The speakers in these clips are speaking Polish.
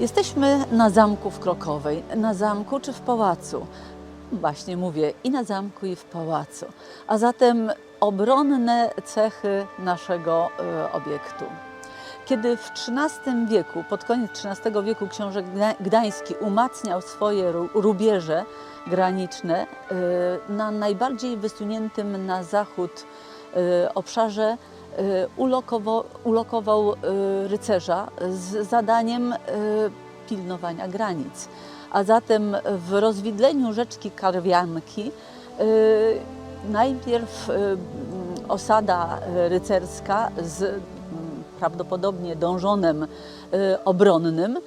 Jesteśmy na zamku w Krokowej. Na zamku czy w pałacu? Właśnie mówię i na zamku, i w pałacu. A zatem obronne cechy naszego e, obiektu. Kiedy w XIII wieku, pod koniec XIII wieku książę Gda- Gdański umacniał swoje ru- rubieże graniczne e, na najbardziej wysuniętym na zachód e, obszarze e, ulokowo, ulokował e, rycerza z zadaniem e, pilnowania granic. A zatem w rozwidleniu rzeczki Karwianki najpierw osada rycerska z m, prawdopodobnie dążonem obronnym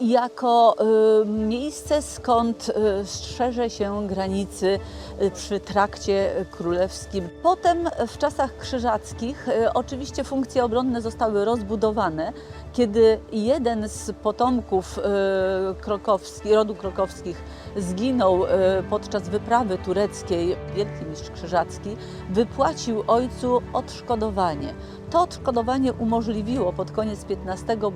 jako e, miejsce, skąd e, strzeże się granicy e, przy trakcie królewskim. Potem w czasach krzyżackich oczywiście funkcje obronne zostały rozbudowane, kiedy jeden z potomków e, krokowski, rodu krokowskich zginął e, podczas wyprawy tureckiej, wielki mistrz krzyżacki wypłacił ojcu odszkodowanie. To odszkodowanie umożliwiło pod koniec XV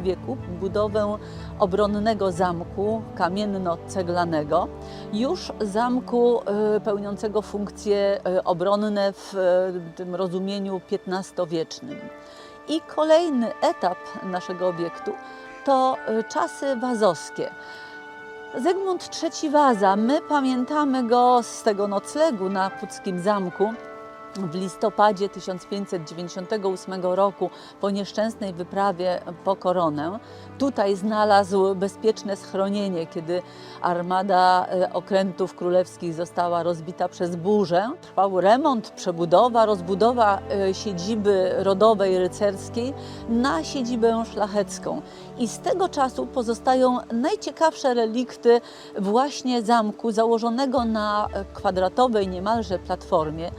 wieku budowę obronnego zamku kamienno-ceglanego, już zamku e, pełniącego funkcje obronne w tym rozumieniu XV-wiecznym. I kolejny etap naszego obiektu to e, czasy wazowskie. Zygmunt III Waza, my pamiętamy go z tego noclegu na Puckim Zamku w listopadzie 1598 roku po nieszczęsnej wyprawie po koronę. Tutaj znalazł bezpieczne schronienie, kiedy armada e, okrętów królewskich została rozbita przez burzę. Trwał remont, przebudowa, rozbudowa e, siedziby rodowej rycerskiej na siedzibę szlachecką. I z tego czasu pozostają najciekawsze relikty właśnie zamku założonego na e, kwadratowej niemalże platformie,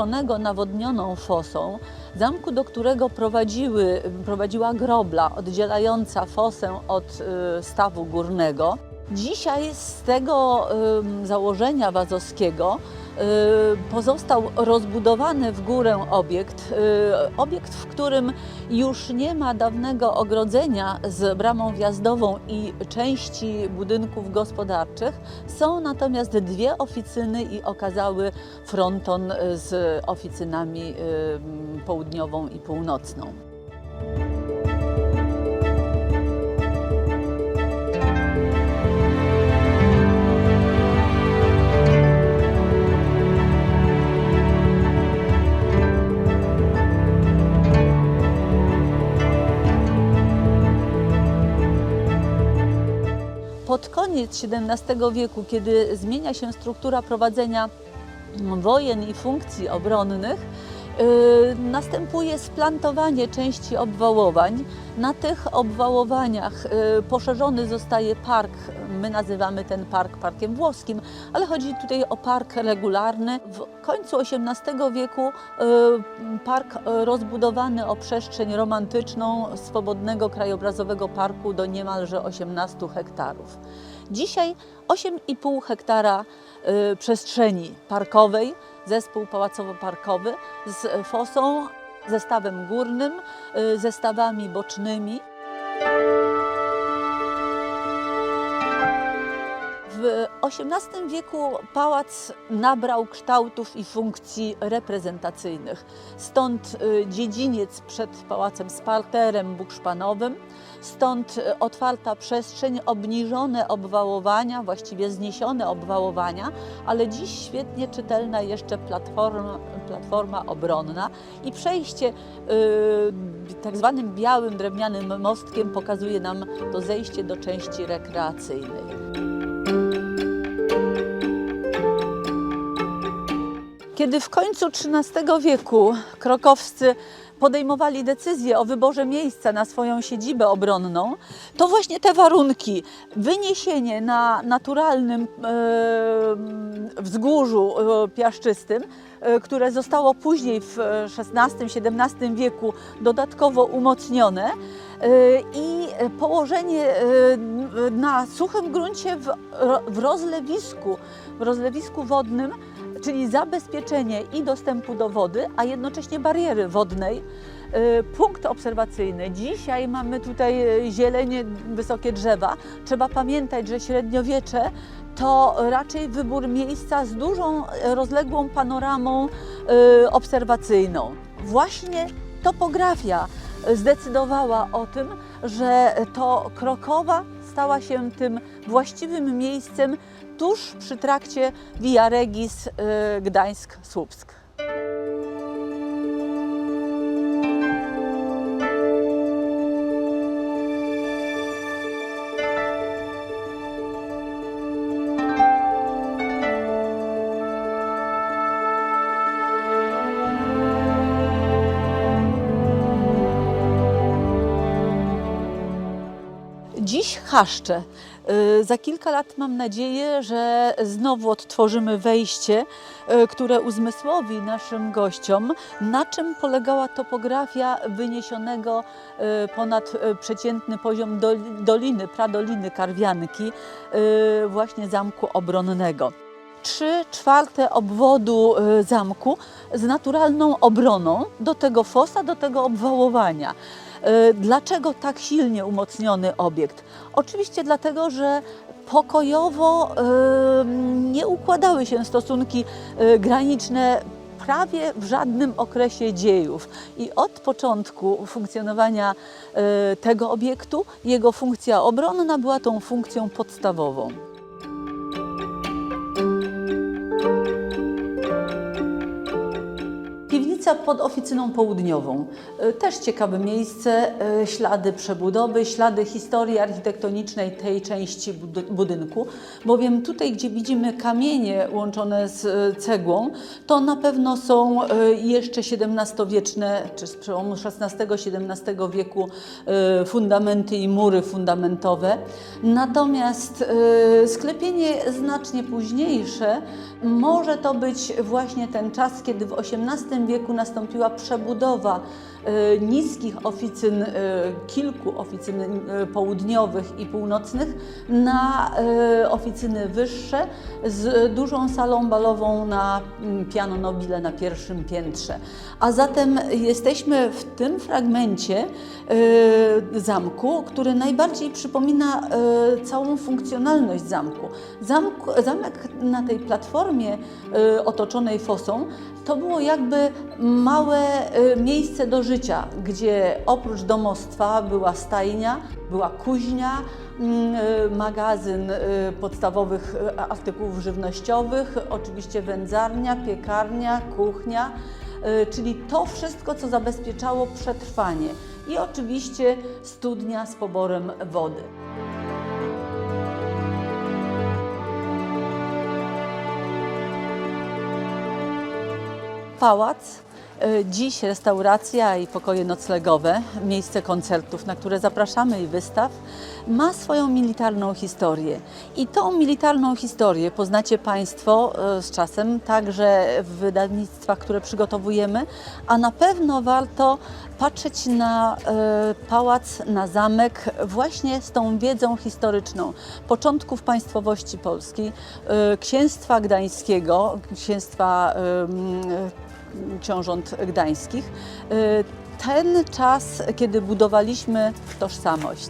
otoczonego nawodnioną fosą, zamku, do którego prowadziły, prowadziła grobla oddzielająca fosę od y, stawu górnego. Dzisiaj z tego założenia wazowskiego pozostał rozbudowany w górę obiekt, y, obiekt, w którym już nie ma dawnego ogrodzenia z bramą wjazdową i części budynków gospodarczych. Są natomiast dwie oficyny i okazały fronton y, z oficynami y, południową i północną. Pod koniec XVII wieku, kiedy zmienia się struktura prowadzenia wojen i funkcji obronnych, następuje splantowanie części obwałowań. Na tych obwałowaniach yy, poszerzony zostaje park, my nazywamy ten park parkiem włoskim, ale chodzi tutaj o park regularny. W końcu XVIII wieku yy, park rozbudowany o przestrzeń romantyczną swobodnego krajobrazowego parku do niemalże 18 hektarów. Dzisiaj 8,5 hektara y, przestrzeni parkowej, zespół pałacowo-parkowy z fosą, zestawem górnym, y, zestawami bocznymi. XVIII wieku pałac nabrał kształtów i funkcji reprezentacyjnych. Stąd y, dziedziniec przed pałacem z parterem bukszpanowym, stąd y, otwarta przestrzeń, obniżone obwałowania, właściwie zniesione obwałowania, ale dziś świetnie czytelna jeszcze platforma, platforma obronna i przejście y, tak zwanym białym drewnianym mostkiem pokazuje nam to zejście do części rekreacyjnej. Kiedy w końcu XIII wieku krokowscy podejmowali decyzję o wyborze miejsca na swoją siedzibę obronną, to właśnie te warunki, wyniesienie na naturalnym e, wzgórzu e, piaszczystym, e, które zostało później w XVI-XVII wieku dodatkowo umocnione, e, i położenie e, na suchym gruncie w, w rozlewisku, w rozlewisku wodnym czyli zabezpieczenie i dostępu do wody, a jednocześnie bariery wodnej. Y, Punkt obserwacyjny. Dzisiaj mamy tutaj y, zieleń, wysokie drzewa. Trzeba pamiętać, że średniowiecze to raczej wybór miejsca z dużą, rozległą panoramą y, obserwacyjną. Właśnie topografia zdecydowała o tym, że to Krokowa stała się tym właściwym miejscem tuż przy trakcie Via Regis y, Gdańsk-Słupsk. Dziś chaszcze. Y, Za kilka lat mam nadzieję, że znowu odtworzymy wejście, y, które uzmysłowi naszym gościom, na czym polegała topografia wyniesionego y, ponad przeciętny poziom dol- doliny, pradoliny Karwianki, właśnie zamku obronnego. Trzy czwarte obwodu zamku z naturalną obroną do tego fosa, do tego obwałowania. Y, Dlaczego tak silnie umocniony obiekt? Oczywiście dlatego, że pokojowo y, nie układały się stosunki y, graniczne prawie w żadnym okresie dziejów. I od początku funkcjonowania tego obiektu jego funkcja obronna była tą funkcją podstawową. Piwnica pod oficyną południową. Y, Też ciekawe miejsce, y, ślady przebudowy, ślady historii architektonicznej tej części bud- budynku, bowiem tutaj, gdzie widzimy kamienie łączone z y, cegłą, to na pewno są jeszcze XVII-wieczne, czy z przełomu XVI-XVII wieku fundamenty i mury fundamentowe. Natomiast sklepienie znacznie późniejsze może to być właśnie ten czas, kiedy w XVIII wieku nastąpiła przebudowa niskich oficyn, y, kilku oficyn y, południowych i północnych na oficyny wyższe z dużą salą balową na mm, piano nobile na pierwszym piętrze. A zatem jesteśmy w tym fragmencie zamku, który najbardziej przypomina całą funkcjonalność zamku. Zamek na tej platformie otoczonej fosą to było jakby małe miejsce do życia, gdzie oprócz domostwa była stajnia, była kuźnia, mm, y, magazyn y, podstawowych y, artykułów żywnościowych, oczywiście wędzarnia, piekarnia, kuchnia, czyli to wszystko, co zabezpieczało przetrwanie i oczywiście studnia z poborem wody. Pałac, dziś restauracja i pokoje noclegowe, miejsce koncertów, na które zapraszamy i wystaw, ma swoją militarną historię. I tą militarną historię poznacie Państwo y, z czasem, także w wydawnictwach, które przygotowujemy, a na pewno warto patrzeć na y, pałac, na zamek właśnie z tą wiedzą historyczną początków państwowości polskiej, y, księstwa gdańskiego, księstwa książąt gdańskich. Y, Ten czas, kiedy budowaliśmy tożsamość.